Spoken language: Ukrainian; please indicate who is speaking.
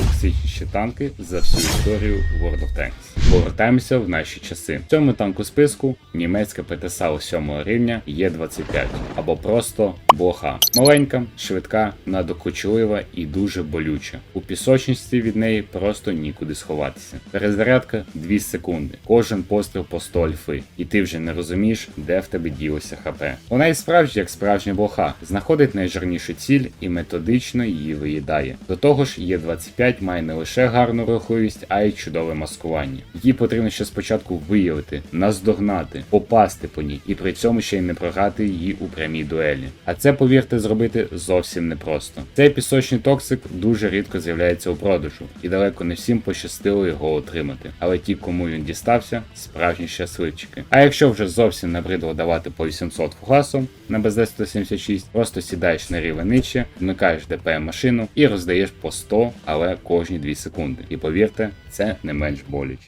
Speaker 1: найтоксичніші танки за всю історію World of Tanks. Повертаємося в наші часи. В цьому танку списку німецька ПТСАУ 7 рівня Є25 або просто блоха. Маленька, швидка, надокучлива і дуже болюча. У пісочності від неї просто нікуди сховатися. Перезарядка 2 секунди. Кожен постріл по 100 альфи, і ти вже не розумієш, де в тебе ділося ХП. Вона і справді як справжня блоха, знаходить найжирнішу ціль і методично її виїдає. До того ж, Є25 має не лише гарну рухливість, а й чудове маскування. Її потрібно ще спочатку виявити, наздогнати, попасти по ній, і при цьому ще й не програти її у прямій дуелі. А це, повірте, зробити зовсім непросто. Цей пісочний токсик дуже рідко з'являється у продажу, і далеко не всім пощастило його отримати. Але ті, кому він дістався, справжні щасливчики. А якщо вже зовсім набридло давати по 800 фугасом на БЗ 176, просто сідаєш на рівень нижче, вмикаєш ДПМ машину і роздаєш по 100, але кожні 2 секунди. І повірте, це не менш боляче.